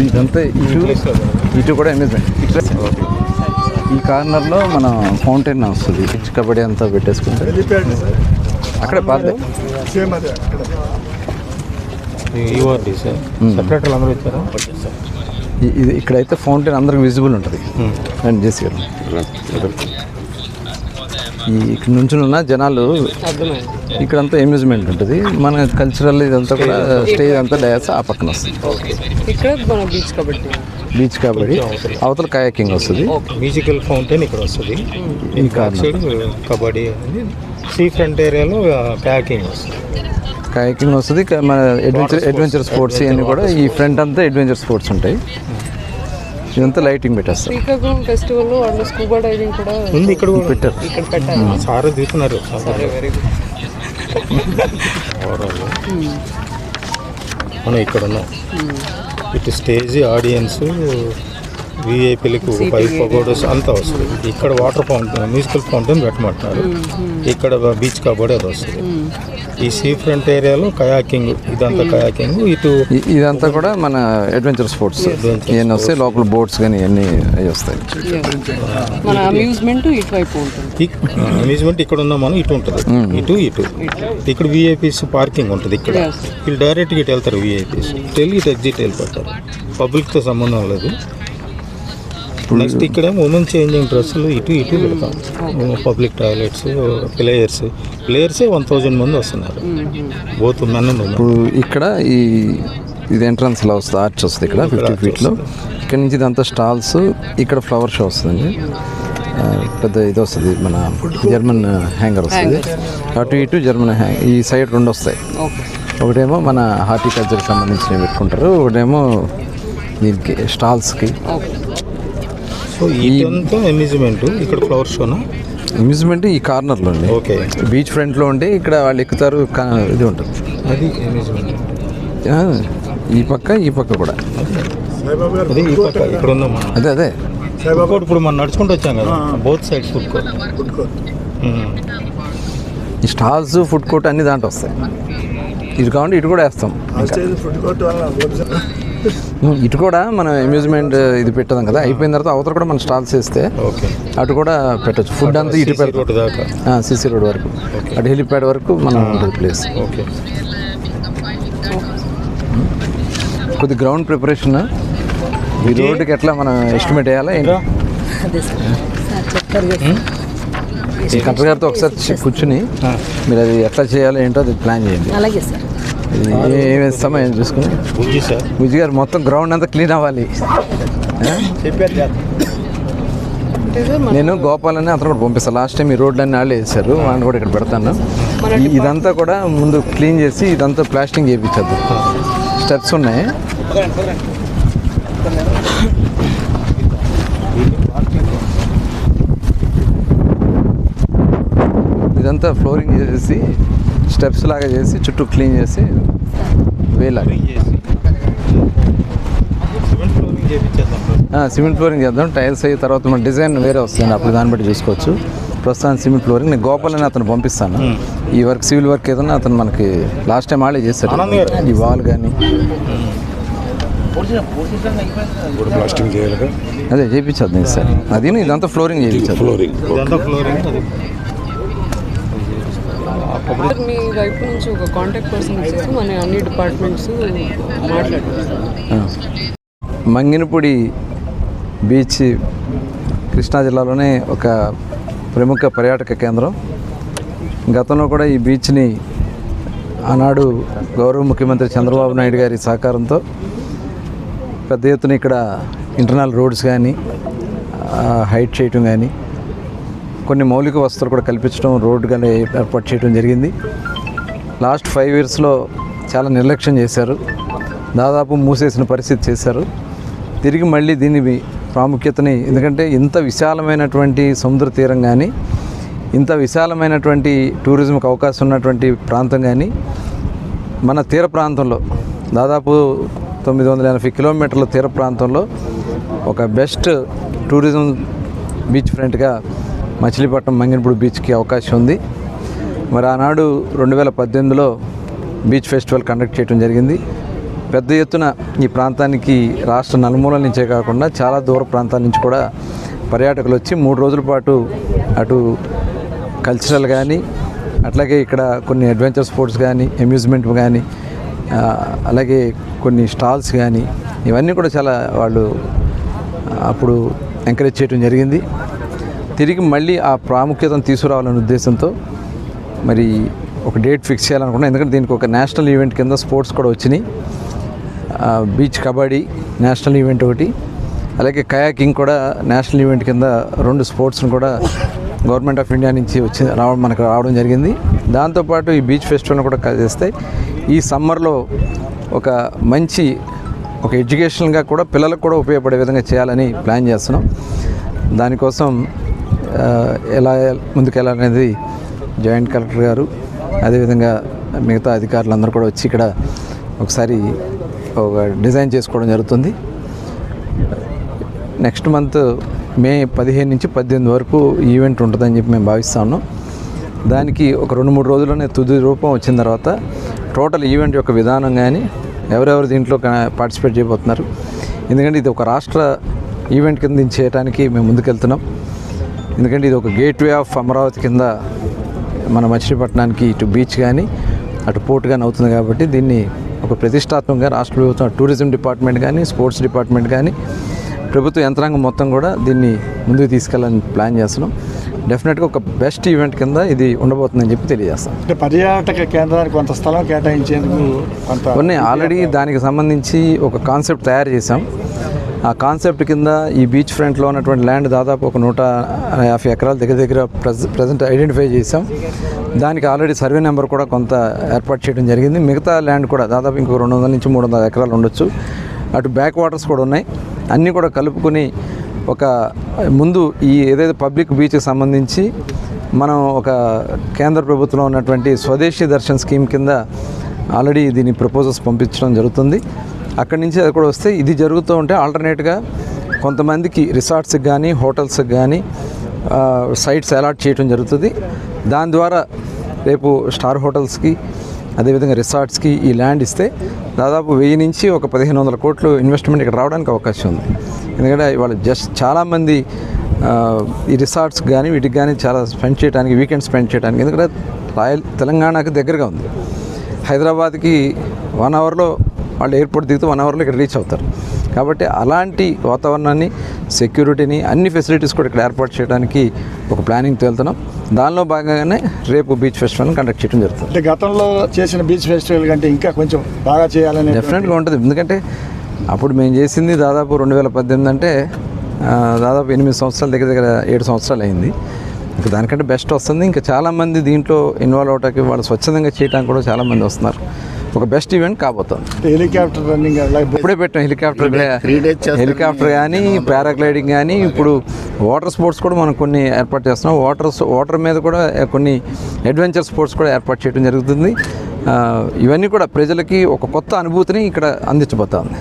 ఇదంతా ఇటు ఇటు కూడా అమ్యూజ్మెంట్ ఈ కార్నర్లో మన ఫౌంటైన్ వస్తుంది. కబడ్డీ అంతా పెట్టేసుకుంటే. అక్కడే ఇచ్చారా ఇ- ఇది ఇక్కడైతే ఫౌంటైన్ అందరికి విజిబుల్ ఉంటుంది. అండ్ చేసి ఈ ఇక్కడ నుంచి ఉన్న జనాలు ఇక్కడంతా అమ్యూజ్మెంట్ ఉంటుంది. మన కల్చరల్ ఇదంతా కూడా స్టేజ్ అంతా డయాస్ ఆ పక్కన వస్తుంది. ఇక్కడ బీచ్ కాబట్టి. బీచ్ కాబట్టి అవతల కయాకింగ్ వస్తుంది. మ్యూజికల్ ఫౌంటైన్ ఇక్కడ వస్తుంది. కార్నర్ సైడ్ కబడ్డీ అనేది సీ ఫ్రంట్ ఏరియాలో ప్యాకింగ్ వస్తుంది. కయాకింగ్ వస్తుంది. మన అడ్వెంచర్ అడ్వెంచర్ స్పోర్ట్స్ ఇవన్నీ కూడా ఈ ఫ్రంట్ అంతా అడ్వెంచర్ స్పోర్ట్స్ ఉంటాయి. ఇదంతా లైటింగ్ పెట్టేస్తారు. శ్రీకాకుళం ఫెస్టివల్ స్కూబా డైవింగ్ కూడా ఉంది ఇక్కడ కూడా. పెట్టారు. ఇక్కడ సార్ దిగుతున్నారు. సరే వెరీ గుడ్ ఓవరాల్ మనం ఇక్కడ ఉన్నాం. ఇటు స్టేజ్ ఆడియన్స్ విఐపీలకు ఫైవ్ పగోడస్ అంతా వస్తుంది. ఇక్కడ వాటర్ ఫౌంటైన్ మ్యూజికల్ ఫౌంటైన్ పెట్టమంటున్నారు ఇక్కడ బీచ్ కబడ్డీ అది వస్తుంది. ఈ సీ ఫ్రంట్ ఏరియాలో కయాకింగ్ ఇదంతా కయాకింగ్ ఇటు ఇదంతా కూడా మన అడ్వెంచర్ స్పోర్ట్స్ ఇవన్నీ వస్తాయి లోపల బోట్స్ కానీ ఇవన్నీ అవి వస్తాయి. మన అమ్యూజ్మెంట్ ఇక్కడ ఉన్నాం మనం ఇటు ఉంటుంది. ఇటు ఇటు. ఇక్కడ విఐపీస్ పార్కింగ్ ఉంటుంది ఇక్కడ. వీళ్ళు డైరెక్ట్గా ఇటు వెళ్తారు విఐపీస్ ఇటు వెళ్ళి ఇటు ఎగ్జిట్ వెళ్ళిపోతారు. పబ్లిక్తో సంబంధం లేదు. నెక్స్ట్ ఇక్కడ ఉమెన్ చేంజింగ్ డ్రెస్సులు ఇటు ఇటు పెడతాం. పబ్లిక్ టాయిలెట్స్ ప్లేయర్స్ ప్లేయర్సే వన్ థౌజండ్ మంది వస్తున్నారు. బోత్ మెన్ అండ్ ఉమెన్ ఇప్పుడు ఇక్కడ ఈ ఇది ఎంట్రన్స్ ఇలా వస్తుంది ఆర్చ్ వస్తుంది ఇక్కడ ఫిఫ్టీ ఫీట్లో ఇక్కడ నుంచి ఇదంతా స్టాల్స్ ఇక్కడ ఫ్లవర్ షో వస్తుందండి. పెద్ద ఇది వస్తుంది మన జర్మన్ హ్యాంగర్ వస్తుంది. అటు ఇటు జర్మన్ హ్యాంగ్ ఈ సైడ్ రెండు వస్తాయి. ఒకటేమో మన హార్టికల్చర్కి సంబంధించినవి పెట్టుకుంటారు ఒకటేమో దీనికి స్టాల్స్కి సో ఇదంతా అమ్యూజ్మెంట్ ఇక్కడ ఫ్లవర్ షోనా? అమ్యూజ్మెంట్ ఈ కార్నర్లో అండి. ఓకే. బీచ్ ఫ్రంట్లో ఉంటే ఇక్కడ వాళ్ళు ఎక్కుతారు కా- ఇది ఉంటుంది. అది అమ్యూజ్మెంట్. ఆ, ఈ పక్క ఈ పక్క కూడా. అది ఈ పక్క ఇక్కడ ఉందాం మనం అదే అదే. ఫుడ్ కోర్ట్ ఇప్పుడు మనం నడుచుకుంటూ వచ్చాం కదా బోత్ సైడ్ ఫుడ్ కోర్ట్ ఈ స్టాల్స్ ఫుడ్ కోర్ట్ అన్ని దాంట్లో వస్తాయి. ఇటు కావాలంటే ఇటు కూడా వేస్తాం. ఇటు కూడా మనం అమ్యూజ్మెంట్ ఇది పెట్టదాం కదా. అయిపోయిన తర్వాత అవతల కూడా మనం స్టాల్స్ వేస్తే ఓకే. అటు కూడా పెట్టచ్చు. ఫుడ్ అంతా ఇటు పెడతాం. సిసి రోడ్ వరకు. అటు హెలిప్యాడ్ వరకు మనం ఉంటుంది ప్లేస్ ఓకే. కొద్ది గ్రౌండ్ ప్రిపరేషన్ ఈ రోడ్డుకి ఎట్లా మనం ఎస్టిమేట్ వేయాలా ఏంటి? కలెక్టర్ గారితో ఒకసారి కూర్చుని మీరు అది ఎట్లా చేయాలో ఏంటో అది ప్లాన్ చేయండి. అలాగే సార్. ఏ- ఏం వేస్తామో ఏం చూసుకుని? బుజ్జి గారు మొత్తం గ్రౌండ్ అంతా క్లీన్ అవ్వాలి. నేను గోపాల్ అని అతను కూడా పంపిస్తాను లాస్ట్ టైం ఈ రోడ్లన్నీ వాళ్ళే వేశారు. వాడిని కూడా ఇక్కడ పెడతాను. ఇదంతా కూడా ముందు క్లీన్ చేసి ఇదంతా ప్లాస్టింగ్ చేయించద్దు. స్టెప్స్ ఉన్నాయి. ఇదంతా ఫ్లోరింగ్ చేసేసి స్టెప్స్ లాగా చేసి చుట్టూ క్లీన్ చేసి వేలాలి. సిమెంట్ ఫ్లోరింగ్ చేయించేద్దాం ఆ, సిమెంట్ ఫ్లోరింగ్ చేద్దాం. టైల్స్ అయిన తర్వాత మన డిజైన్ వేరే వస్తుంది అప్పుడు దాన్ని బట్టి చూసుకోవచ్చు. ప్రస్తుతానికి సిమెంట్ ఫ్లోరింగ్ నేను గోపాల్ అని అతను పంపిస్తాను. ఈ వర్క్ సివిల్ వర్క్ ఏదన్నా అతను మనకి లాస్ట్ టైం వాళ్ళే గారు. ఈ వాల్ కానీ అదే చేయించద్దు సార్ అది ఇదంతా ఫ్లోరింగ్ చేయించదు ఫ్లోరింగ్ మీ వైపు నుంచి ఒక కాంటాక్ట్ పర్సన్ వచ్చేసి మన అన్ని డిపార్ట్మెంట్స్ మాట్లాడుతున్నాం మంగినపూడి బీచ్ కృష్ణా జిల్లాలోనే ఒక ప్రముఖ పర్యాటక కేంద్రం. గతంలో కూడా ఈ బీచ్ని ఆనాడు గౌరవ ముఖ్యమంత్రి చంద్రబాబు నాయుడు గారి సహకారంతో పెద్ద ఎత్తున ఇక్కడ ఇంటర్నల్ రోడ్స్ కానీ హైట్ చేయటం కానీ కొన్ని మౌలిక వసతులు కూడా కల్పించడం రోడ్డు కానీ ఏర్పాటు చేయడం జరిగింది. లాస్ట్ ఫైవ్ ఇయర్స్లో చాలా నిర్లక్ష్యం చేశారు. దాదాపు మూసేసిన పరిస్థితి చేశారు. తిరిగి మళ్ళీ దీని ప్రాముఖ్యతని ఎందుకంటే ఇంత విశాలమైనటువంటి సముద్ర తీరం కానీ ఇంత విశాలమైనటువంటి టూరిజంకి అవకాశం ఉన్నటువంటి ప్రాంతం కానీ మన తీర ప్రాంతంలో దాదాపు తొమ్మిది వందల ఎనభై కిలోమీటర్ల తీర ప్రాంతంలో ఒక బెస్ట్ టూరిజం బీచ్ ఫ్రంట్గా మచిలీపట్నం మంగినపూడి బీచ్కి అవకాశం ఉంది. మరి ఆనాడు రెండు వేల పద్దెనిమిదిలో బీచ్ ఫెస్టివల్ కండక్ట్ చేయడం జరిగింది. పెద్ద ఎత్తున ఈ ప్రాంతానికి రాష్ట్ర నలుమూలల నుంచే కాకుండా చాలా దూర ప్రాంతాల నుంచి కూడా పర్యాటకులు వచ్చి మూడు రోజుల పాటు అటు కల్చరల్ కానీ అట్లాగే ఇక్కడ కొన్ని అడ్వెంచర్ స్పోర్ట్స్ కానీ అమ్యూజ్మెంట్ కానీ అలాగే కొన్ని స్టాల్స్ కానీ ఇవన్నీ కూడా చాలా వాళ్ళు అప్పుడు ఎంకరేజ్ చేయడం జరిగింది. తిరిగి మళ్ళీ ఆ ప్రాముఖ్యతను తీసుకురావాలనే ఉద్దేశంతో మరి ఒక డేట్ ఫిక్స్ చేయాలనుకున్నాను ఎందుకంటే దీనికి ఒక నేషనల్ ఈవెంట్ కింద స్పోర్ట్స్ కూడా వచ్చినాయి. బీచ్ కబడ్డీ నేషనల్ ఈవెంట్ ఒకటి. అలాగే కయాకింగ్ కూడా నేషనల్ ఈవెంట్ కింద రెండు స్పోర్ట్స్ని కూడా గవర్నమెంట్ ఆఫ్ ఇండియా నుంచి వచ్చి రావడం మనకు రావడం జరిగింది. దాంతోపాటు ఈ బీచ్ ఫెస్టివల్ని కూడా చేస్తాయి ఈ సమ్మర్లో ఒక మంచి ఒక ఎడ్యుకేషన్గా కూడా పిల్లలకు కూడా ఉపయోగపడే విధంగా చేయాలని ప్లాన్ చేస్తున్నాం. దానికోసం ఎలా ముందుకెళ్ళాలనేది జాయింట్ కలెక్టర్ గారు అదేవిధంగా మిగతా అధికారులందరూ కూడా వచ్చి ఇక్కడ ఒకసారి ఒక డిజైన్ చేసుకోవడం జరుగుతుంది. నెక్స్ట్ మంత్ మే పదిహేను నుంచి పద్దెనిమిది వరకు ఈవెంట్ ఉంటుందని చెప్పి మేము భావిస్తా ఉన్నాం. దానికి ఒక రెండు మూడు రోజుల్లోనే తుది రూపం వచ్చిన తర్వాత టోటల్ ఈవెంట్ యొక్క విధానం కానీ ఎవరెవరు దీంట్లో పార్టిసిపేట్ చేయబోతున్నారు. ఎందుకంటే ఇది ఒక రాష్ట్ర ఈవెంట్ కింద చేయడానికి మేము ముందుకెళ్తున్నాం. ఎందుకంటే ఇది ఒక గేట్వే ఆఫ్ అమరావతి కింద మన మచిలీపట్నానికి ఇటు బీచ్ కానీ అటు పోర్ట్ కానీ అవుతుంది కాబట్టి దీన్ని ఒక ప్రతిష్టాత్మకంగా రాష్ట్ర ప్రభుత్వం టూరిజం డిపార్ట్మెంట్ కానీ స్పోర్ట్స్ డిపార్ట్మెంట్ కానీ ప్రభుత్వ యంత్రాంగం మొత్తం కూడా దీన్ని ముందుకు తీసుకెళ్ళాలని ప్లాన్ చేస్తున్నాం. డెఫినెట్గా ఒక బెస్ట్ ఈవెంట్ కింద ఇది ఉండబోతుందని చెప్పి తెలియజేస్తాం. అంటే పర్యాటక కేంద్రానికి కొంత స్థలం కేటాయించేందుకు కొంత ఉన్నాయి ఆల్రెడీ దానికి సంబంధించి ఒక కాన్సెప్ట్ తయారు చేసాం ఆ కాన్సెప్ట్ కింద ఈ బీచ్ ఫ్రంట్లో ఉన్నటువంటి ల్యాండ్ దాదాపు ఒక నూట యాభై ఎకరాల దగ్గర దగ్గర ప్రజెంట్ ఐడెంటిఫై చేసాం దానికి ఆల్రెడీ సర్వే నెంబర్ కూడా కొంత ఏర్పాటు చేయడం జరిగింది. మిగతా ల్యాండ్ కూడా దాదాపు ఇంకో రెండు వందల నుంచి మూడు వందల ఎకరాలు ఉండొచ్చు. అటు బ్యాక్ వాటర్స్ కూడా ఉన్నాయి. అన్నీ కూడా కలుపుకొని ఒక ముందు ఈ ఏదైతే పబ్లిక్ బీచ్కి సంబంధించి మనం ఒక కేంద్ర ప్రభుత్వంలో ఉన్నటువంటి స్వదేశీ దర్శన్ స్కీమ్ కింద ఆల్రెడీ దీని ప్రపోజల్స్ పంపించడం జరుగుతుంది. అక్కడి నుంచి అది కూడా వస్తే ఇది జరుగుతూ ఉంటే ఆల్టర్నేట్గా కొంతమందికి రిసార్ట్స్కి కానీ హోటల్స్కి కానీ సైట్స్ అలాట్ చేయడం జరుగుతుంది. దాని ద్వారా రేపు స్టార్ హోటల్స్కి అదేవిధంగా రిసార్ట్స్కి ఈ ల్యాండ్ ఇస్తే దాదాపు వెయ్యి నుంచి ఒక పదిహేను వందల కోట్లు ఇన్వెస్ట్మెంట్ ఇక్కడ రావడానికి అవకాశం ఉంది. ఎందుకంటే ఇవాళ జస్ట్ చాలామంది ఈ రిసార్ట్స్ కానీ వీటికి కానీ చాలా స్పెండ్ చేయడానికి వీకెండ్ స్పెండ్ చేయడానికి ఎందుకంటే రాయల్ తెలంగాణకు దగ్గరగా ఉంది. హైదరాబాద్కి వన్ అవర్లో వాళ్ళు ఎయిర్పోర్ట్ దిగుతూ వన్ అవర్లో ఇక్కడ రీచ్ అవుతారు. కాబట్టి అలాంటి వాతావరణాన్ని సెక్యూరిటీని అన్ని ఫెసిలిటీస్ కూడా ఇక్కడ ఏర్పాటు చేయడానికి ఒక ప్లానింగ్ వెళ్తున్నాం దానిలో భాగంగానే రేపు బీచ్ ఫెస్టివల్ని కండక్ట్ చేయడం జరుగుతుంది. అంటే గతంలో చేసిన బీచ్ ఫెస్టివల్ కంటే ఇంకా కొంచెం బాగా చేయాలని డెఫినెట్గా ఉంటుంది. ఎందుకంటే అప్పుడు మేము చేసింది దాదాపు రెండు వేల పద్దెనిమిది అంటే దాదాపు ఎనిమిది సంవత్సరాల దగ్గర దగ్గర ఏడు సంవత్సరాలు అయింది. ఇంకా దానికంటే బెస్ట్ వస్తుంది. ఇంకా చాలామంది దీంట్లో ఇన్వాల్వ్ అవడానికి వాళ్ళు స్వచ్ఛందంగా చేయడానికి కూడా చాలామంది వస్తున్నారు. ఒక బెస్ట్ ఈవెంట్ కాబోతుంది. హెలికాప్టర్ రన్నింగ్ ఇప్పుడే పెట్టాం హెలికాప్టర్ హెలికాప్టర్ కానీ పారాగ్లైడింగ్ కానీ ఇప్పుడు వాటర్ స్పోర్ట్స్ కూడా మనం కొన్ని ఏర్పాటు చేస్తున్నాం. వాటర్ వాటర్ మీద కూడా కొన్ని అడ్వెంచర్ స్పోర్ట్స్ కూడా ఏర్పాటు చేయడం జరుగుతుంది. ఇవన్నీ కూడా ప్రజలకి ఒక కొత్త అనుభూతిని ఇక్కడ అందించబోతా ఉంది